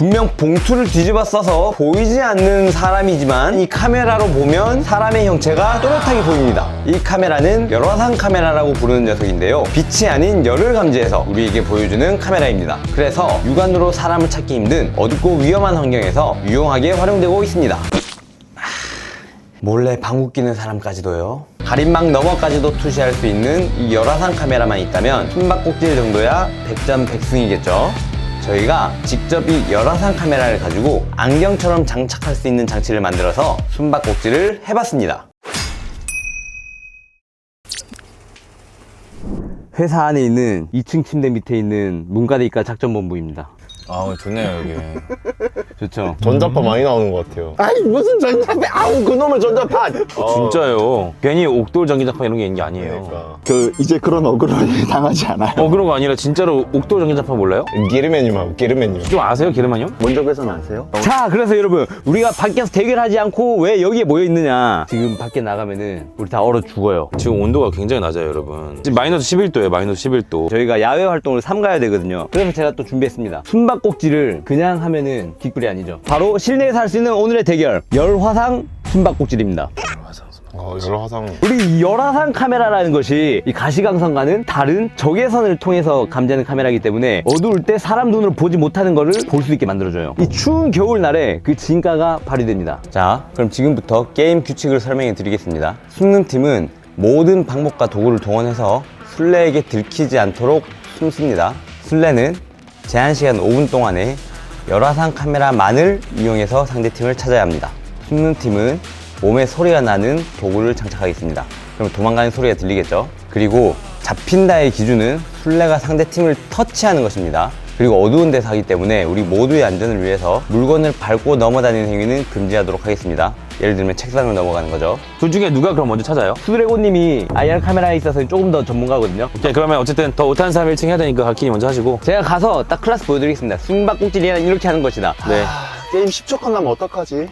분명 봉투를 뒤집어 써서 보이지 않는 사람이지만 이 카메라로 보면 사람의 형체가 또렷하게 보입니다. 이 카메라는 열화상 카메라라고 부르는 녀석인데요. 빛이 아닌 열을 감지해서 우리에게 보여주는 카메라입니다. 그래서 육안으로 사람을 찾기 힘든 어둡고 위험한 환경에서 유용하게 활용되고 있습니다. 몰래 방귀 끼는 사람까지도요. 가림막 너머까지도 투시할 수 있는 이 열화상 카메라만 있다면 숨바꼭질 정도야 백전백승이겠죠. 저희가 직접 이 열화상 카메라를 가지고 안경처럼 장착할 수 있는 장치를 만들어서 숨바꼭질을 해봤습니다. 회사 안에 있는 2층 침대 밑에 있는 문과대이과 작전본부입니다. 아 좋네요 여기 좋죠? 전자파 많이 나오는 것 같아요 아이 무슨 전자파 아우 그놈의 전자파 진짜요. 괜히 옥돌 전기장판 이런 게 있는 게 아니에요. 그러니까 그 이제 그런 억울을 당하지 않아요. 어 그런 거 아니라 진짜로 옥돌 전기장판 몰라요? 기르메님하고 기르메님 좀 아세요, 기름만요? 먼저 배선 아세요? 자, 그래서 여러분, 우리가 밖에서 대결하지 않고 왜 여기에 모여 있느냐? 지금 밖에 나가면은 우리 다 얼어 죽어요. 지금 온도가 굉장히 낮아요, 여러분. 지금 마이너스 11도예요, 마이너스 11도. 저희가 야외 활동을 삼가야 되거든요. 그래서 제가 또 준비했습니다. 숨바꼭질을 그냥 하면은 뒷골이 아니죠. 바로 실내에서 할 수 있는 오늘의 대결. 열화상 숨바꼭질입니다. 어 여러 화상 우리 이 열화상 카메라라는 것이 이 가시광선과는 다른 적외선을 통해서 감지하는 카메라이기 때문에 어두울 때 사람 눈으로 보지 못하는 것을 볼수 있게 만들어줘요. 이 추운 겨울날에 그 진가가 발휘됩니다. 자, 그럼 지금부터 게임 규칙을 설명해 드리겠습니다. 숨는 팀은 모든 방법과 도구를 동원해서 술래에게 들키지 않도록 숨습니다. 술래는 제한 시간 5분 동안에 열화상 카메라만을 이용해서 상대팀을 찾아야 합니다. 숨는 팀은 몸에 소리가 나는 도구를 장착하겠습니다. 그럼 도망가는 소리가 들리겠죠? 그리고 잡힌다의 기준은 술래가 상대팀을 터치하는 것입니다. 그리고 어두운 데서 하기 때문에 우리 모두의 안전을 위해서 물건을 밟고 넘어다니는 행위는 금지하도록 하겠습니다. 예를 들면 책상을 넘어가는 거죠. 둘 중에 누가 그럼 먼저 찾아요? 수드래곤님이 IR 카메라에 있어서 조금 더 전문가거든요. 오케이, 그러면 어쨌든 더 못하는 사람 1층 해야 되니까 각kin이 먼저 하시고. 제가 가서 딱 클래스 보여드리겠습니다. 숨바꼭질이란 이렇게 하는 것이다. 네. 게임 10초 끝나면 어떡하지?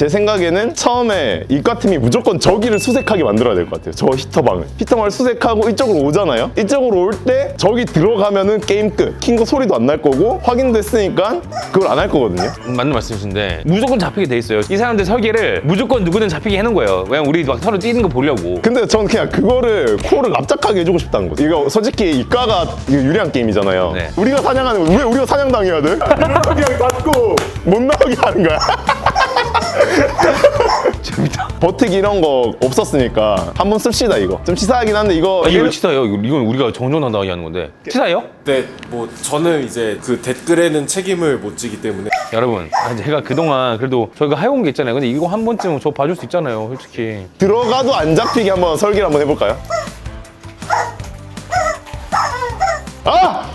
제 생각에는 처음에 이과팀이 무조건 저기를 수색하게 만들어야 될 것 같아요 저 히터방을 히터방을 수색하고 이쪽으로 오잖아요 이쪽으로 올 때 저기 들어가면은 게임 끝 킨거 소리도 안 날 거고 확인됐으니까 그걸 안 할 거거든요 맞는 말씀이신데 무조건 잡히게 돼 있어요. 이 사람들 설계를 무조건 누구든 잡히게 해놓은 거예요. 왜냐면 우리 막 서로 뛰는 거 보려고. 근데 전 그냥 그거를 코어를 납작하게 해주고 싶다는 거죠 이거 솔직히 이과가 이거 유리한 게임이잖아요 네. 우리가 사냥하는 거 왜 우리가 사냥당해야 돼? 그냥 닫고 못 나오게 하는 거야 재밌다. 버티기 이런 거 없었으니까 한번 씁시다 이거 좀 치사하긴 한데 이거 아, 이거 왜 치사해요? 이거- 이건 우리가 정정당당하게 하는 건데. 치사해요? 네, 뭐 저는 이제 그 댓글에는 책임을 못 지기 때문에 여러분, 아, 제가 그동안 그래도 저희가 해온 게 있잖아요. 근데 이거 한 번쯤 저 봐줄 수 있잖아요, 솔직히. 들어가도 안 잡히게 한번 설계를 한번 해볼까요? 아!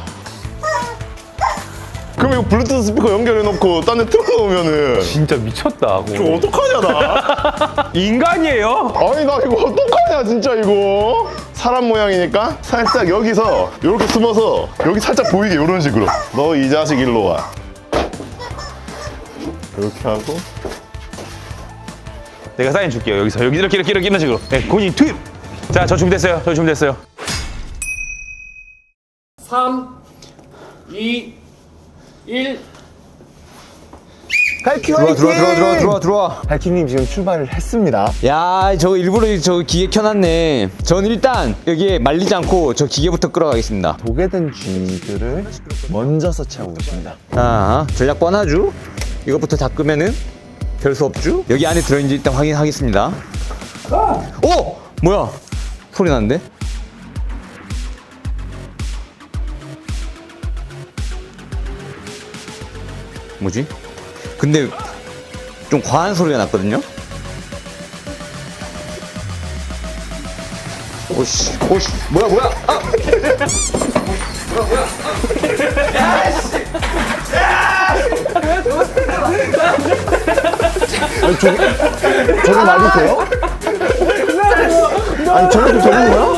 그럼 이거 블루투스 스피커 연결해놓고 딴 데 틀어놓으면은 진짜 미쳤다. 그거. 이거 어떡하냐 나 인간이에요? 아니 나 이거 어떡하냐 진짜 이거 사람 모양이니까 살짝 여기서 이렇게 숨어서 여기 살짝 보이게 이런 식으로 너 이 자식 일로 와 이렇게 하고 내가 사인 줄게요. 여기서 여기 이렇게 이렇게 이렇게 이런 식으로. 네, 본인 투입. 자, 저 준비됐어요. 저 준비됐어요. 3, 2, 1 들어와 들어와 들어와 들어와 들어와 들어와. 할키님 지금 출발을 했습니다 야, 저 일부러 저 기계 켜놨네. 전 일단 여기에 말리지 않고 저 기계부터 끌어가겠습니다. 보게 된 쥐들을 먼저 서치하고 계십니다. 자, 전략 뻔하죠? 이것부터 닦으면은 별 수 없죠? 여기 안에 들어있는지 일단 확인하겠습니다. 오! 뭐야? 소리 나는데? 뭐지? 근데 좀 과한 소리가 났거든요? 오씨, 오씨, 뭐야, 뭐야? 아! 저게 말이 돼요? 아니 저것도 되는 거야?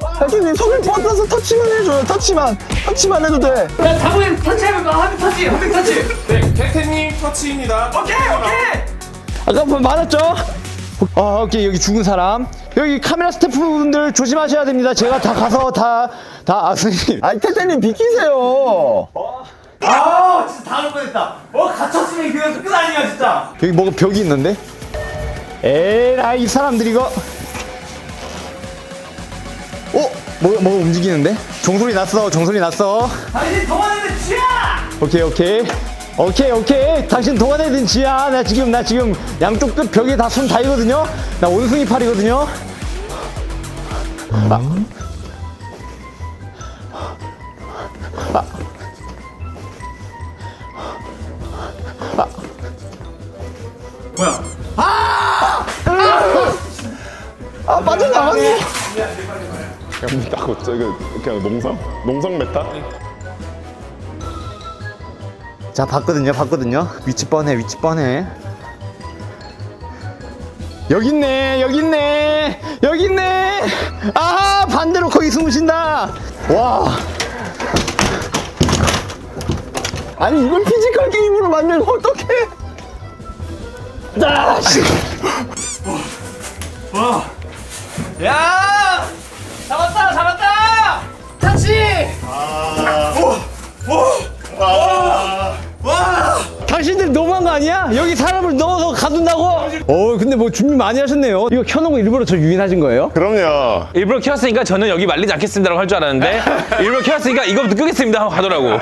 할키님 손을 뻗어서 터치만 해줘요 터치만 터치만 해도 돼 야, 다음에 터치하면 너 하면 터치, 하면 터치. 네, 캡틴님 터치입니다. 오케이, 오케이. 아까 뭐 많았죠? 아, 오케이. 여기 죽은 사람. 여기 카메라 스태프분들 조심하셔야 됩니다. 제가 다 가서 다, 다, 아, 선생님. 아니 태태님 비키세요. 아 진짜 다할 뻔했다 어 갇혔으면 그냥 끝 아니야 진짜 여기 뭐가 벽이 있는데? 에라, 이 사람들 이거. 어? 뭐, 뭐가 움직이는데? 종소리 났어, 종소리 났어. 당신 동안에는 쥐야 오케이, 오케이. 오케이, 오케이. 당신 동안에 지야. 나 지금, 나 지금 양쪽 끝 벽에 다 손 닿이거든요? 나 원숭이 팔이거든요? 아 어쩌 그 그냥 농성 농성 메타. 자, 봤거든요, 봤거든요. 위치 뻔해, 위치 뻔해. 여기 있네, 여기 있네, 여기 있네. 아, 반대로 거기 숨으신다. 와, 아니 이걸 피지컬 게임으로 만들면 어떡해? 아, 씨. 야 잡았다 잡았다 타치 당신들 너무한 거 아니야? 여기 사람을 넣어서 가둔다고? 어, 근데 뭐 준비 많이 하셨네요. 이거 켜놓은 거 일부러 저 유인하신 거예요? 그럼요. 일부러 켰으니까 저는 여기 말리지 않겠습니다라고 할 줄 알았는데 일부러 켰으니까 이거부터 끄겠습니다 하고 하더라고.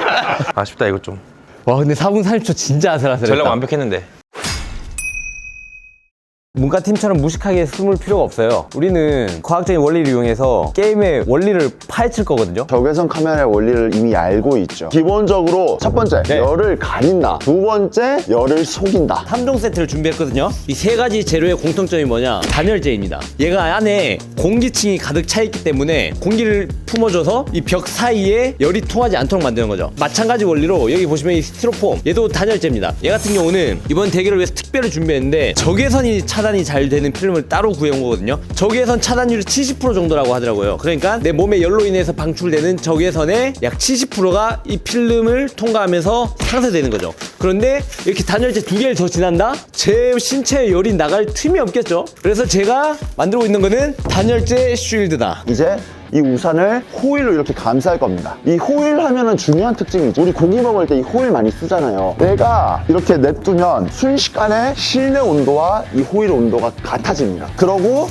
아쉽다 이거 좀. 와, 근데 4분 30초 진짜 아슬아슬했다. 전략 완벽했는데. 문과팀처럼 무식하게 숨을 필요가 없어요. 우리는 과학적인 원리를 이용해서 게임의 원리를 파헤칠 거거든요. 적외선 카메라의 원리를 이미 알고 있죠. 기본적으로 첫 번째 네. 열을 가린다. 두 번째 열을 속인다. 3종 세트를 준비했거든요. 이 세 가지 재료의 공통점이 뭐냐? 단열재입니다. 얘가 안에 공기층이 가득 차 있기 때문에 공기를 품어줘서 이 벽 사이에 열이 통하지 않도록 만드는 거죠. 마찬가지 원리로 여기 보시면 이 스티로폼 얘도 단열재입니다. 얘 같은 경우는 이번 대결을 위해서 특별히 준비했는데 적외선이 차단 이 잘 되는 필름을 따로 구해온 거거든요. 적외선 차단율이 70% 정도라고 하더라고요. 그러니까 내 몸의 열로 인해서 방출되는 적외선의 약 70%가 이 필름을 통과하면서 상쇄되는 거죠. 그런데 이렇게 단열재 두 개를 더 지난다? 제 신체에 열이 나갈 틈이 없겠죠. 그래서 제가 만들고 있는 거는 단열재 쉴드다. 이제 이 우산을 호일로 이렇게 감쌀 겁니다. 이 호일 하면은 중요한 특징이 있죠. 우리 고기 먹을 때 이 호일 많이 쓰잖아요. 내가 이렇게 냅두면 순식간에 실내 온도와 이 호일 온도가 같아집니다. 그러고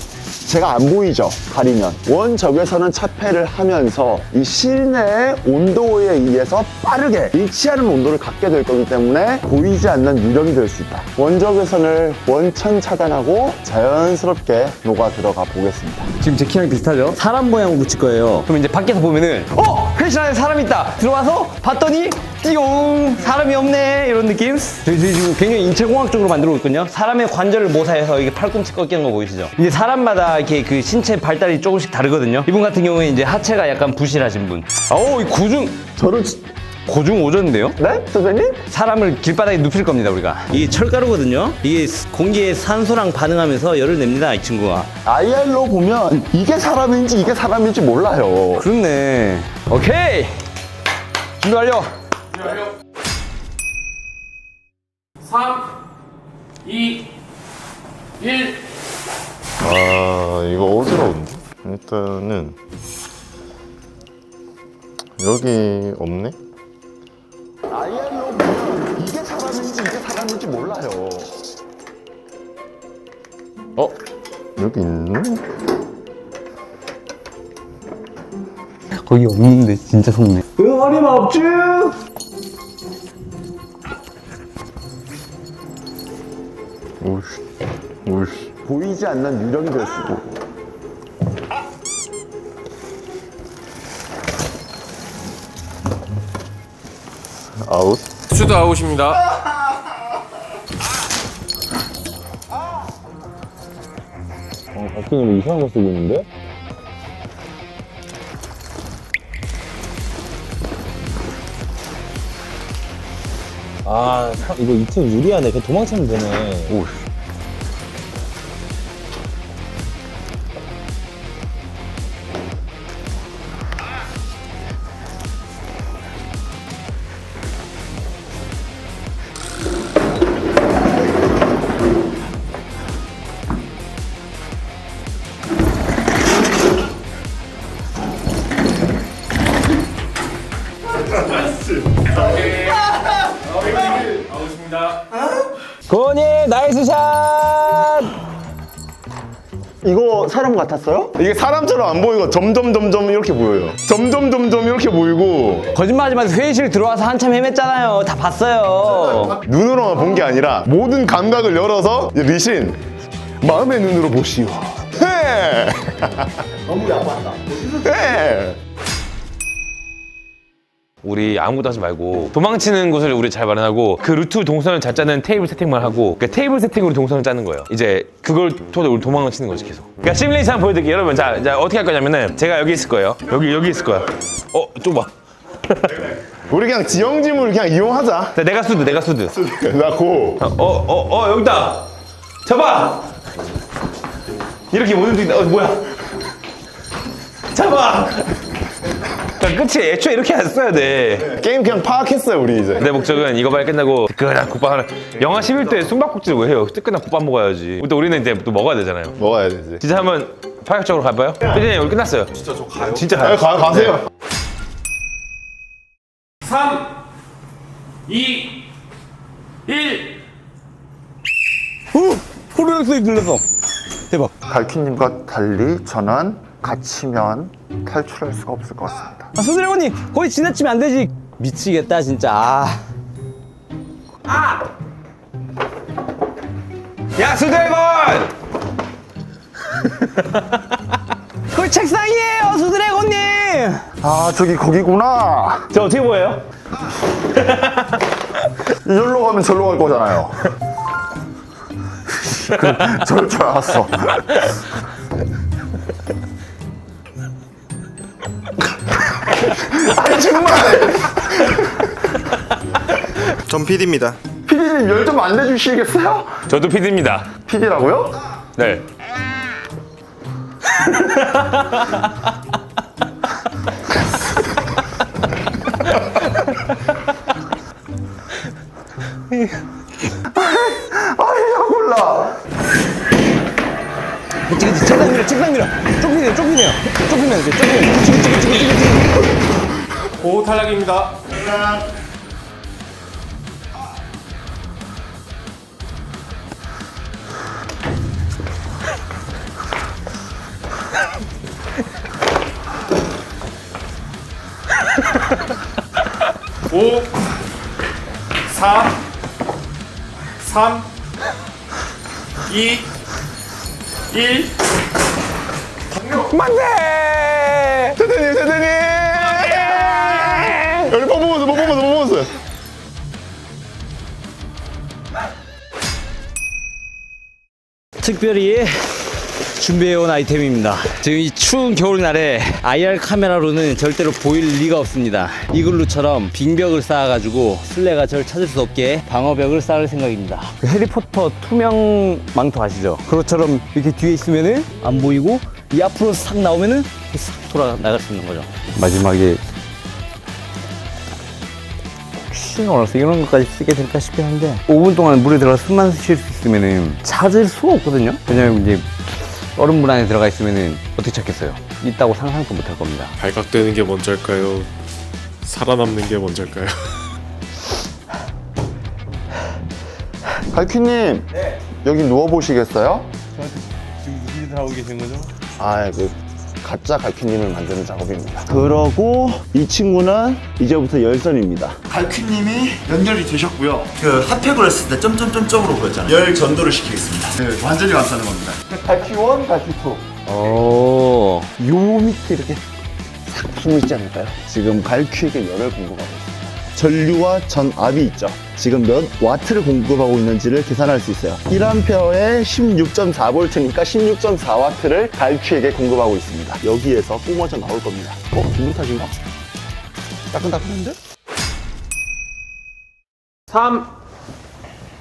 제가 안 보이죠? 가리면. 원적외선은 차폐를 하면서 이 실내의 온도에 의해서 빠르게 일치하는 온도를 갖게 될 거기 때문에 보이지 않는 유령이 될 수 있다. 원적외선을 원천 차단하고 자연스럽게 녹아 들어가 보겠습니다. 지금 제 키랑 비슷하죠? 사람 모양으로 칠 거예요. 그럼 이제 밖에서 보면은 어! 회실 안에 사람 있다! 들어와서 봤더니 띠용! 사람이 없네! 이런 느낌? 저희 지금 굉장히 인체공학적으로 만들고 있거든요. 사람의 관절을 모사해서 이게 팔꿈치 꺾이는 거 보이시죠? 이게 사람마다 이렇게 그 신체 발달이 조금씩 다르거든요. 이분 같은 경우에 이제 하체가 약간 부실하신 분. 어우, 이 고중, 저를 지- 고중 오전인데요? 네? 선생님? 사람을 길바닥에 눕힐 겁니다, 우리가. 이게 철가루거든요? 이게 공기에 산소랑 반응하면서 열을 냅니다, 이 친구가. IR로 보면 이게 사람인지 이게 사람인지 몰라요. 그렇네. 오케이! 준비 완료! 3 2 1 아 이거 어지러운데. 일단은 여기 없네. IR로 보면 이게 사람인지 이게 사람인지 몰라요. 어 여기 있네. 거기 없는데 진짜 속네. 어림없쥬! 보이지 않는 유령이 될 수도. 아웃. 슈트 아웃입니다 박진이 뭐 이상한 거 쓰고 있는데? 아, 사- 이거 2층 유리하네. 그 도망치면 되네. 오. 샷! 이거 사람 같았어요? 이게 사람처럼 안 보이고 점점 점점 이렇게 보여요. 점점 점점 이렇게 보이고 거짓말하지 마세요. 회의실 들어와서 한참 헤맸잖아요. 다 봤어요. 눈으로만 본 게 아니라 모든 감각을 열어서 리신 마음의 눈으로 보시오. 헤! 너무 야구한다. 헤! 우리 아무것도 하지 말고 도망치는 곳을 우리 잘 마련하고 그 루트 동선을 잘 짜는 테이블 세팅만 하고 그 테이블 세팅으로 동선을 짜는 거예요. 이제 그걸 통해서 우리 도망을 치는 거지 계속. 그러니까 시뮬레이션 한번 보여드릴게요. 여러분 자, 자 어떻게 할 거냐면은 제가 여기 있을 거예요. 여기 여기 있을 거야. 어 좁아. 우리 그냥 지형지물 그냥 이용하자. 자, 내가 수드 내가 수드. 나 고. 어어어 여기다. 잡아. 이렇게 모든 데 어, 뭐야? 잡아. 그러니까 끝이 애초에 이렇게 안 써야 돼. 게임 그냥 파악했어요 우리 이제. 내 목적은 이거 빨리 끝나고 뜨끈한 국밥 하나 영하 11도에 숨바꼭질을 왜 해요? 뜨끈한 국밥 먹어야지 또 우리는 이제 또 먹어야 되잖아요 먹어야 되지. 진짜 한번 파격적으로 가봐요? 피디님 우리 끝났어요 진짜 저 가요? 진짜 아, 가요 가, 가세요. 3 2 1 호르륵 소리 들렸어. 대박. 갈퀴님과 달리 저는 갇히면 탈출할 수가 없을 것 같습니다. 아, 소드래곤님 거의 지나치면 안 되지. 미치겠다 진짜. 아. 야 수드래곤! 거의 책상이에요, 소드래곤님. 아 저기 거기구나. 저 어떻게 보여요? 이절로 가면 절로 갈 거잖아요. 저럴 줄 알았어. 정말 전 PD입니다. 피디님 열좀 안 내주시겠어요? 저도 피디입니다 피디라고요? 네 아야 몰라. 그치 그치 책상 밀어, 책상 밀어. 좁히네요, 좁히네요. 그치 그치 그치. 오 탈락입니다. 오, 사, 삼, 이, 일. 세대 특별히 준비해온 아이템입니다. 지금 이 추운 겨울날에 IR 카메라로는 절대로 보일 리가 없습니다. 이글루처럼 빙벽을 쌓아가지고 술래가 절 찾을 수 없게 방어벽을 쌓을 생각입니다. 그 해리포터 투명 망토 아시죠? 그것처럼 이렇게 뒤에 있으면은 안 보이고 이 앞으로 싹 나오면은 싹 돌아 나갈 수 있는 거죠. 마지막에 퀴싱 올라서 이런 것까지 쓰게 될까 싶긴 한데 5분 동안 물에 들어가 숨만 쉴 수 있으면은 찾을 수가 없거든요 왜냐면 이제 얼음물 안에 들어가 있으면은 어떻게 찾겠어요 있다고 상상도 못 할 겁니다 발각되는 게 먼저일까요? 살아남는 게 먼저일까요? 갈퀴님 여기 누워 보시겠어요? 지금 무슨 짓을 하고 계신 거죠? 아, 그 가짜 갈퀴님을 만드는 작업입니다. 그러고 이 친구는 이제부터 열선입니다. 갈퀴님이 연결이 되셨고요. 그 핫팩을 했을 때 점점점점으로 보였잖아요. 열 전도를 시키겠습니다. 네, 완전히 감싸는 겁니다. 갈퀴 1, 갈퀴 2. 오 요 밑에 이렇게 싹 숨어 있지 않을까요? 지금 갈퀴에게 열을 공급하고 있습니다. 전류와 전압이 있죠. 지금 몇 와트를 공급하고 있는지를 계산할 수 있어요. 1암페어에 16.4V니까 16.4와트를 갈퀴에게 공급하고 있습니다. 여기에서 뿜어져 나올 겁니다. 어? 기분 탓인가? 따끈따끈한데? 3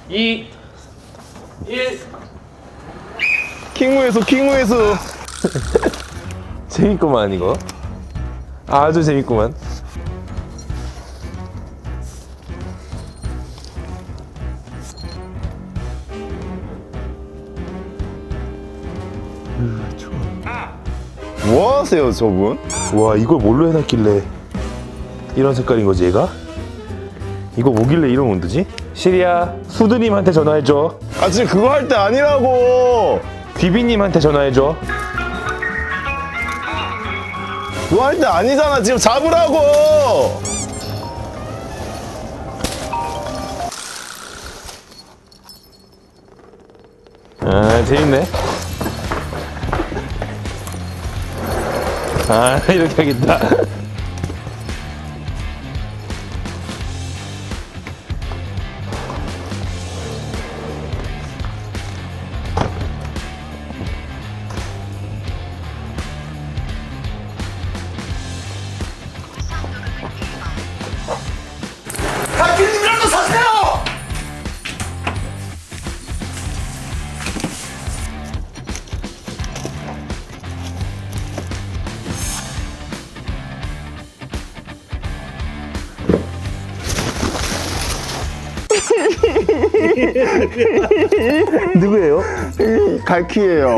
2 1 킹무에서 킹무에서. 재밌구만 이거 아주 재밌구만 뭐 하세요 저분? 와 이걸 뭘로 해놨길래 이런 색깔인 거지 얘가? 이거 뭐길래 이런 온도지? 시리야 수드님한테 전화해줘 아 지금 그거 할 때 아니라고. 귀비님한테 전화해줘. 그거 할 때 아니잖아. 지금 잡으라고. 아, 재밌네. 아, 이렇게 하겠다. 누구예요? 갈퀴예요.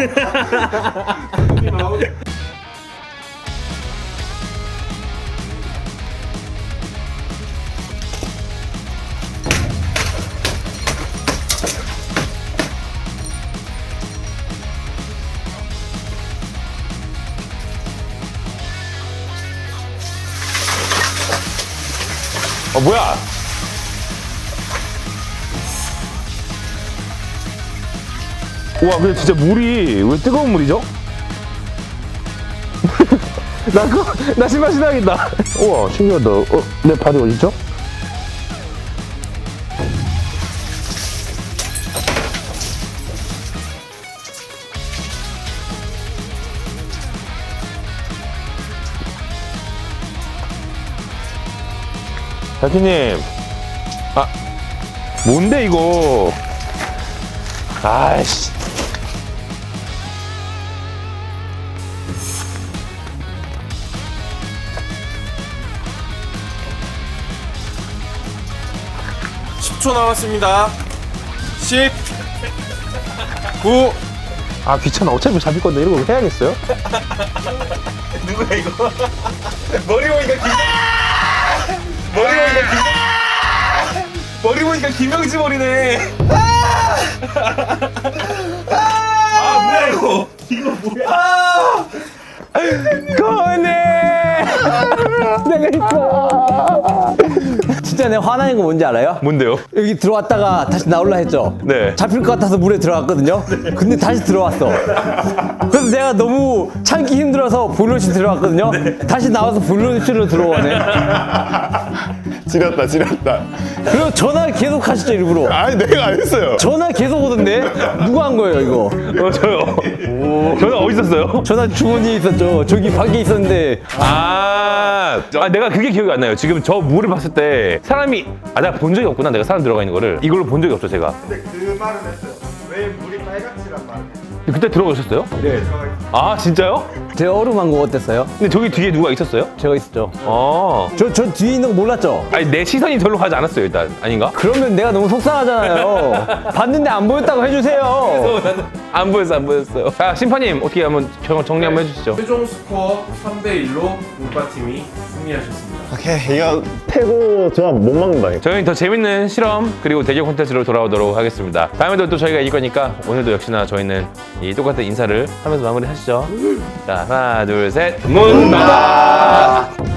어, 뭐야? 와, 근데 진짜 물이 왜 뜨거운 물이죠? 나 그거, 나 신발 신어야겠다. 우와, 신기하다. 어, 내 발이 어디죠? 자키님, 아, 뭔데 이거? 아이씨. 십초 남았습니다. 10 9 아 귀찮아. 어차피 잡힐 건데 이런 거 해야겠어요? 머리 보니까 김 머리 보니까 김 머리 보니까 김명지 머리네. 아 뭐야 이거? 꺼내. 내가 있어. 내가 화나는 거 뭔지 알아요? 뭔데요? 여기 들어왔다가 다시 나올라 했죠? 네. 잡힐 것 같아서 물에 들어갔거든요? 근데 다시 들어왔어. 그래서 내가 너무 참기 힘들어서 보일러실 들어갔거든요? 다시 나와서 보일러실로 들어오네. 지렸다, 지렸다. 그리고 전화 계속 하시죠, 일부러. 아니, 내가 안 했어요. 전화 계속 오던데? 누가 한 거예요, 이거? 어 저요. 저는 어디 있었어요? 전화 주머니에 있었죠. 저기 밖에 있었는데. 아, 아, 내가 그게 기억이 안 나요. 지금 저 물을 봤을 때 사람이 아 내가 본 적이 없구나. 내가 사람 들어가 있는 거를 이걸로 본 적이 없죠, 제가. 근데 그 말은 했어요. 왜 물 그때 들어가셨어요? 네. 아 진짜요? 제 얼음한 거 어땠어요? 근데 저기 뒤에 누가 있었어요? 제가 있었죠. 아, 저, 저 뒤에 있는 거 몰랐죠? 아니 내 시선이 절로 가지 않았어요 일단 아닌가? 그러면 내가 너무 속상하잖아요. 봤는데 안 보였다고 해주세요. 안 보였어 안 보였어요. 자 심판님 어떻게 한번 정, 정리 한번 해주시죠. 최종 스코어 3대 1로 문과팀이 승리하셨습니다. 오케이, 이거 패고 저못 막는다. 저희는 더 재밌는 실험 그리고 대결 콘텐츠로 돌아오도록 하겠습니다. 다음에도 또 저희가 이길 거니까 오늘도 역시나 저희는 이 똑같은 인사를 하면서 마무리하시죠. 자 하나 둘 셋 문바.